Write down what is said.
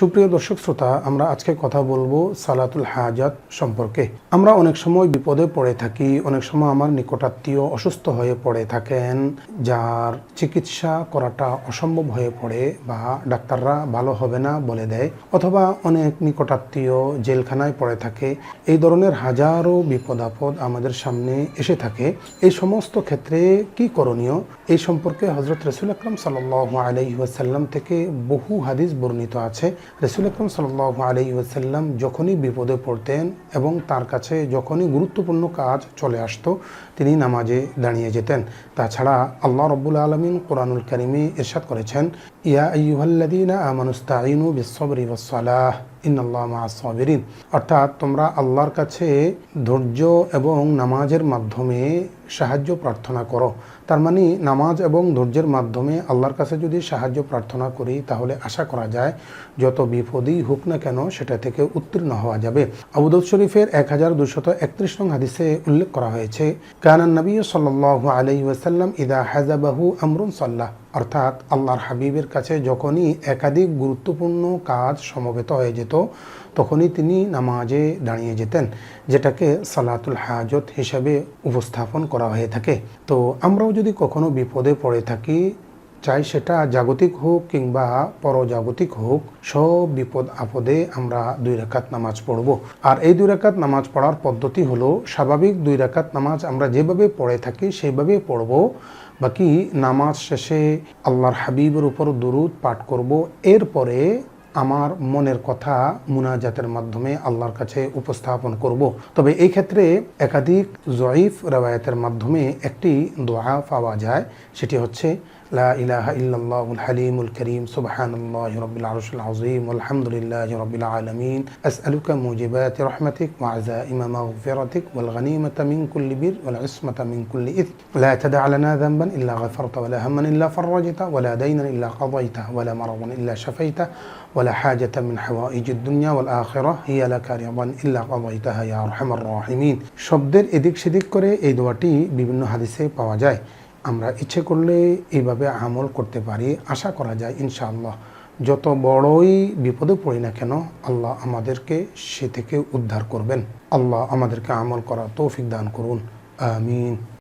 সুপ্রিয় দর্শক শ্রোতা, আমরা আজকে কথা বলব সালাতুল হাজাত সম্পর্কে। আমরা অনেক সময় বিপদে পড়ে থাকি, অনেক সময় আমার নিকটাত্মীয় অসুস্থ হয়ে পড়ে থাকেন, যার চিকিৎসা করাটা অসম্ভব হয়ে পড়ে বা ডাক্তাররা ভালো হবে না বলে দেয়, অথবা অনেক নিকটাত্মীয় জেলখানায় পড়ে থাকে। এই ধরনের হাজারো বিপদ আপদ আমাদের সামনে এসে থাকে। এই সমস্ত ক্ষেত্রে কি করণীয়? এই সম্পর্কে হজরত রসুল আকরম সাল্লাহ আলাইহি ওয়াসাল্লাম থেকে বহু হাদিস বর্ণিত আছে। রসুল আকরম সাল্লাহ আলাইহি ওয়াসাল্লাম যখনই বিপদে পড়তেন এবং তার কাছে যখনই গুরুত্বপূর্ণ কাজ চলে আসতো, তিনি নামাজে দাঁড়িয়ে যেতেন। তাছাড়া আল্লাহ রব্বুল আলমিন কোরআনুল করিমে ইরশাদ করেছেন, ইয়া আইয়ুহাল্লাদিনা আমানুস্তাইনু বিসবরি ওয়াসসালাহ। অর্থাৎ তোমরা আল্লাহর কাছে ধৈর্য এবং নামাজের মাধ্যমে সাহায্য প্রার্থনা করো। তার মানে নামাজ এবং ধৈর্যের মাধ্যমে আল্লাহর কাছে যদি সাহায্য প্রার্থনা করি, তাহলে আশা করা যায় যত বিপদই হোক না কেন সেটা থেকে উত্তীর্ণ হওয়া যাবে। আবুদুল শরীফের এক হাজার দুশত একত্রিশ নং হাদিসে উল্লেখ করা হয়েছে, কানান নবী সাল্লাহ আলাই ওয়াসাল্লাম ইদা হাজাবাহু আমরুন সাল্লাহ। অর্থাৎ আল্লাহর হাবিবের কাছে যখনই একাধিক গুরুত্বপূর্ণ কাজ সমবেত হয়ে যেত, তখনই তিনি নামাজে দাঁড়িয়ে যেতেন, যেটাকে সালাতুল হাজত হিসাবে উপস্থাপন করা হয়ে থাকে। তো আমরাও যদি কখনো বিপদে পড়ে থাকি চাই সেটা জাগতিক হোক কিংবা পরজাগতিক হোক, সব বিপদ আপদে আমরা দুই রাকাত নামাজ পড়ব। আর এই দুই রাকাত নামাজ পড়ার পদ্ধতি হলো, স্বাভাবিক দুই রাকাত নামাজ আমরা যেভাবে পড়ে থাকি সেইভাবে পড়ব। বাকি নামাজ শেষে আল্লাহর হাবিবের উপর দরুদ পাঠ করব। এরপরে আমার মনের কথা মুনাজাতের মাধ্যমে আল্লাহর কাছে উপস্থাপন করব। তবে এই ক্ষেত্রে একাধিক জয়ীফ রেওয়ায়তের মাধ্যমে একটি দোয়া পাওয়া যায়, সেটি হচ্ছে, লা ইলাহা ইল্লাল্লাহুল হালিমুল করিম, সুবহানাল্লাহি রাব্বিল আরশিল আযীম, আলহামদুলিল্লাহি রাব্বিল আলামিন, আসআলুকা রাহমাতিক ওয়া আযাইমা মাগফিরাতিক ওয়াল গনিমাতা মিন কুল্লি বির ওয়াল ইসমাতা মিন কুল্লি ইথ লা ইল্লা গাফারতা ওয়া লা হামমান ইল্লা ফাররাজতা ওয়া লা ইল্লা ওয়া লা মারাদান ইল্লা শাফাইতা ولا حاجة من حوائج الدنيا والآخرة هي لك رضا إلا قضيتها يا أرحم الراحمين শব্দের এদিক সেদিক করে এই দোয়াটি বিভিন্ন হাদিসে পাওয়া যায় আমরা ইচ্ছে করলে এইভাবে আমল করতে পারি আশা করা যায় ইনশাআল্লাহ যত বড়ই বিপদে পড়ি না কেন আল্লাহ আমাদেরকে সে থেকে উদ্ধার করবেন আল্লাহ আমাদেরকে আমল করা তৌফিক দান করুন আমিন